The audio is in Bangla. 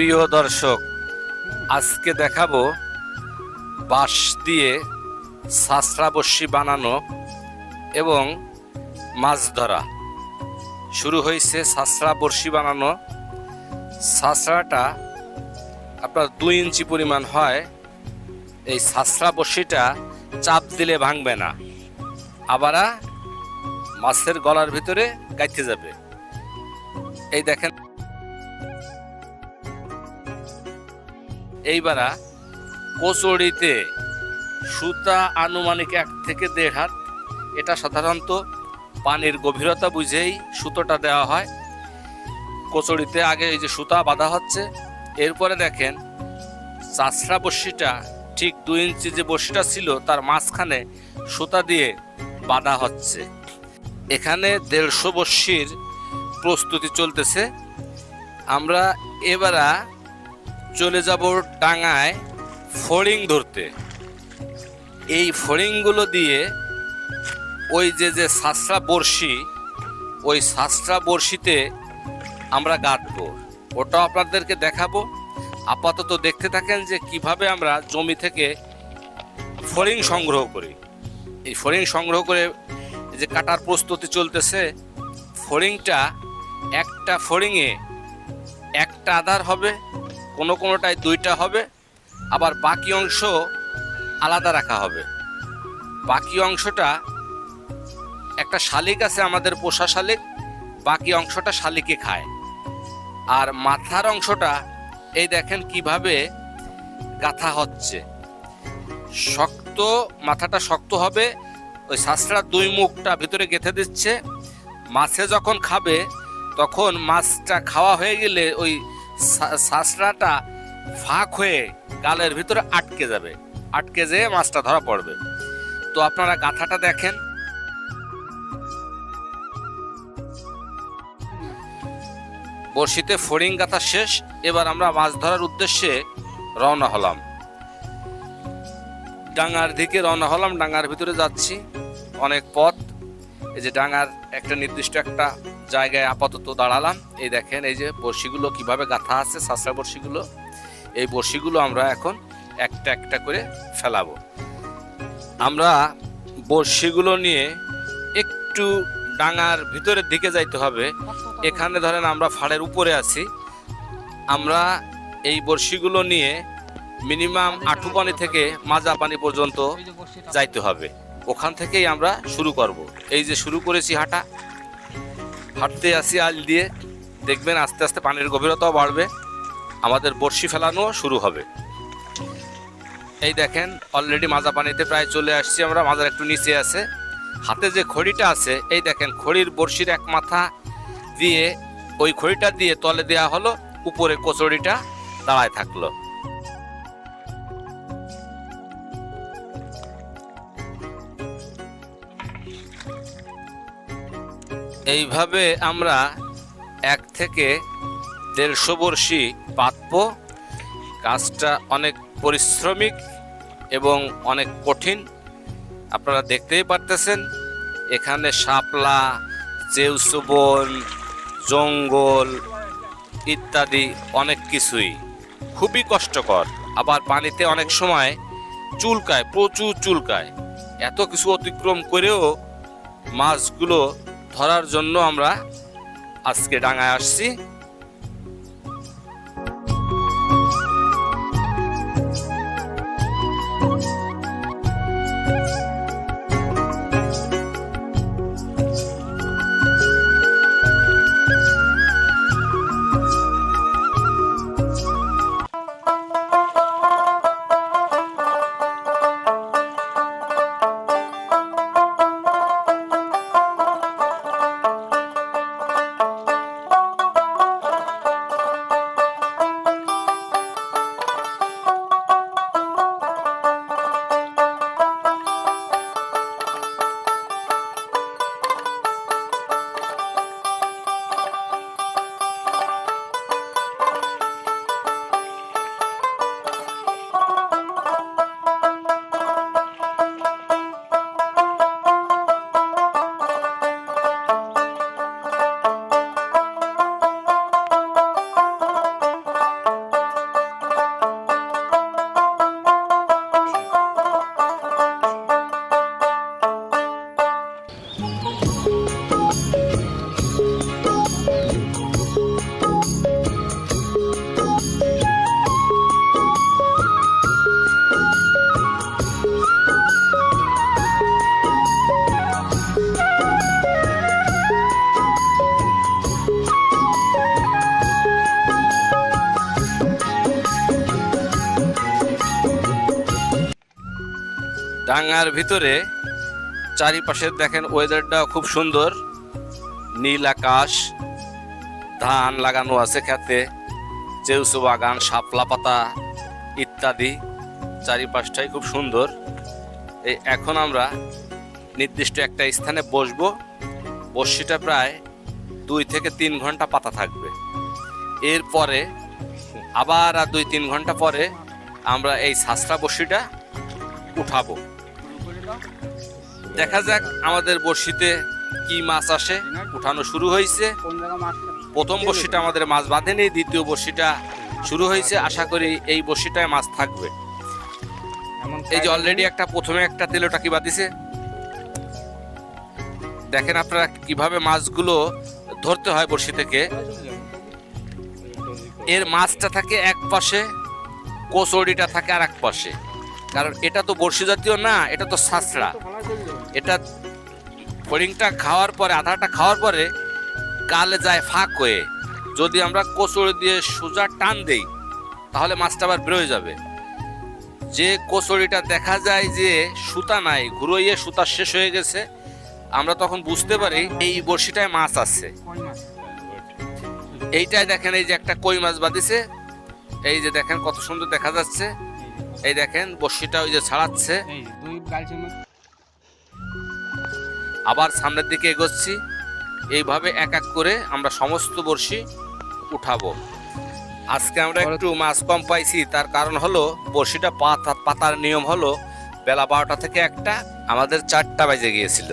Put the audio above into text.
প্রিয় দর্শক, আজকে দেখাবো বাঁশ দিয়ে বস্যি বানানো এবং মাছ ধরা। শুরু হয়েছে সাঁচড়া বড়শি বানানো। সাঁচড়াটা আপনার দুই ইঞ্চি পরিমাণ হয়। এই সাঁচড়া বড়শিটা চাপ দিলে ভাঙবে না। আবারা মাছের গলার ভিতরে গাইতে যাবে। এই দেখেন এইবারা কচুরিতে সুতা আনুমানিক এক থেকে দেড় হাত। এটা সাধারণত পানির গভীরতা বুঝেই সুতোটা দেওয়া হয়। কচুরিতে আগে এই যে সুতা বাঁধা হচ্ছে, এরপরে দেখেন চাষড়া বড়শিটা ঠিক দুই ইঞ্চি যে বড়শিটা ছিল, তার মাঝখানে সুতা দিয়ে বাঁধা হচ্ছে। এখানে দেড়শো বর্ষির প্রস্তুতি চলতেছে। আমরা এবারা চলে যাব টাঙায় ফড়িং ধরতে। এই ফড়িংগুলো দিয়ে ওই যে যে সাসরা বড়শি, ওই সাসরা বড়শিতে আমরা গাঁথবো ওটাও আপনাদেরকে দেখাবো। আপাতত দেখতে থাকেন যে কীভাবে আমরা জমি থেকে ফড়িং সংগ্রহ করি। এই ফড়িং সংগ্রহ করে যে কাটার প্রস্তুতি চলতেছে, ফড়িংটা একটা ফড়িংয়ে একটা আধার হবে কোনো কোনোটায় দুইটা হবে, আবার বাকি অংশ আলাদা রাখা হবে। বাকি অংশটা একটা শালিক আছে আমাদের পোষা শালিক, বাকি অংশটা শালিকে খায়। আর মাথার অংশটা, এই দেখেন কীভাবে গাথা হচ্ছে। শক্ত, মাথাটা শক্ত হবে, ওই শাঁসড়ার দুই মুখটা ভিতরে গেঁথে দিচ্ছে। মাছে যখন খাবে, তখন মাছটা খাওয়া হয়ে গেলে ওই শাঁসড়াটা ফাঁক হয়ে গালের ভিতরে আটকে যাবে। আটকে যেয়ে মাছটা ধরা পড়বে। তো আপনারা গাথাটা দেখেন। বড়শিতে ফড়িং গাথা শেষ। এবার আমরা মাছ ধরার উদ্দেশ্যে রওনা হলাম। ডাঙ্গার দিকে রওনা হলাম। ডাঙ্গার ভিতরে যাচ্ছি। অনেক পথ। এই যে ডাঙ্গার একটা নির্দিষ্ট একটা জায়গায় আপাতত দাঁড়ালাম। এই দেখেন, এই যে বড়শিগুলো কীভাবে গাথা আছে সাঁচড়া বড়শিগুলো, এই বড়শিগুলো আমরা এখন একটা একটা করে ফেলাবো। আমরা বড়শিগুলো নিয়ে একটু ডাঙার ভিতরের দিকে যাইতে হবে। এখানে ধরেন আমরা ফাড়ের উপরে আছি। আমরা এই বড়শিগুলো নিয়ে মিনিমাম আঁটু পানি থেকে মাজা পানি পর্যন্ত যাইতে হবে। ওখান থেকেই আমরা শুরু করব। এই যে শুরু করেছি হাঁটা হাঁটতে আসি আল দিয়ে, দেখবেন আস্তে আস্তে পানির গভীরতাও বাড়বে, আমাদের বড়শি ফেলানো শুরু হবে। এই দেখেন অলরেডি মাজা পানিতে প্রায় চলে আসছি আমরা, মাজার একটু নিচে আছে। হাতে যে খড়িটা আছে, এই দেখেন, খড়ির বড়শির এক মাথা দিয়ে, ওই খড়িটা দিয়ে তলে দেওয়া হলো, উপরে কচড়িটা দাঁড়ায় থাকল। এইভাবে আমরা এক থেকে দেড়শো বর্ষি পাতব কাজটা অনেক পরিশ্রমিক এবং অনেক কঠিন। আপনারা দেখতেই পারতেছেন, এখানে শাপলা চেউসবন জঙ্গল ইত্যাদি অনেক কিছুই। খুবই কষ্টকর। আবার পানিতে অনেক সময় চুলকায়, প্রচুর চুলকায়। এত কিছু অতিক্রম করেও মাছগুলো ধরার জন্য আমরা আজকে ডাঙায় আসছি। ডাঙ্গার ভিতরে চারিপাশে দেখেন ওয়েদারটা খুব সুন্দর। নীল আকাশ, ধান লাগানো আছে খেতে চেউসু বাগান, শাপলা পাতা ইত্যাদি। চারিপাশটাই খুব সুন্দর। এই এখন আমরা নির্দিষ্ট একটা স্থানে বসবো। বর্ষিটা প্রায় দুই থেকে তিন ঘণ্টা পাতা থাকবে। এরপরে, আবার আর দুই তিন ঘণ্টা পরে আমরা এই সাসরা বড়শিটা উঠাবো। দেখা যাক আমাদের বড়শিতে কি মাছ আসে। উঠানো শুরু হয়েছে। প্রথম বড়শিটা আমাদের মাছ বাঁধেনি দ্বিতীয় বড়শিটা শুরু হয়েছে। আশা করি এই বড়শিটায় মাছ থাকবে। এই যে অলরেডি একটা প্রথমে একটা তেলোটা কি বাঁধিছে। দেখেন আপনারা কীভাবে মাছগুলো ধরতে হয় বড়শি থেকে। এর মাছটা থাকে এক পাশে কোচড়িটা থাকে আর এক পাশে। কারণ এটা তো বড়শি জাতীয় না এটা তো সাঁচড়া। এটা ফড়িংটা খাওয়ার পরে আধাটা খাওয়ার পরে কালে যায় ফাঁক হয়ে। যদি আমরা কোচড়ি দিয়ে সোজা টান দেই তাহলে মাছটা আবার বেরোয় যাবে। যে কোচড়িটা দেখা যায় যে সুতা নাই ঘুরোইয়ে সুতা শেষ হয়ে গেছে আমরা তখন বুঝতে পারি এই বড়শিটায় মাছ আছে। এইটাই দেখেন এই যে একটা কই মাছ বাঁধিছে এই যে দেখেন কত সুন্দর দেখা যাচ্ছে। এই দেখেন বড়শিটা ওই যে ছাড়াচ্ছে। আবার সামনের দিকে এগোচ্ছি। এইভাবে এক এক করে আমরা সমস্ত বড়শি উঠাবো। আজকে আমরা একটু মাছ কম পাইছি তার কারণ হলো বড়শিটা পাতা পাতার নিয়ম হলো বেলা বারোটা থেকে একটা আমাদের চারটা বাজে গিয়েছিল।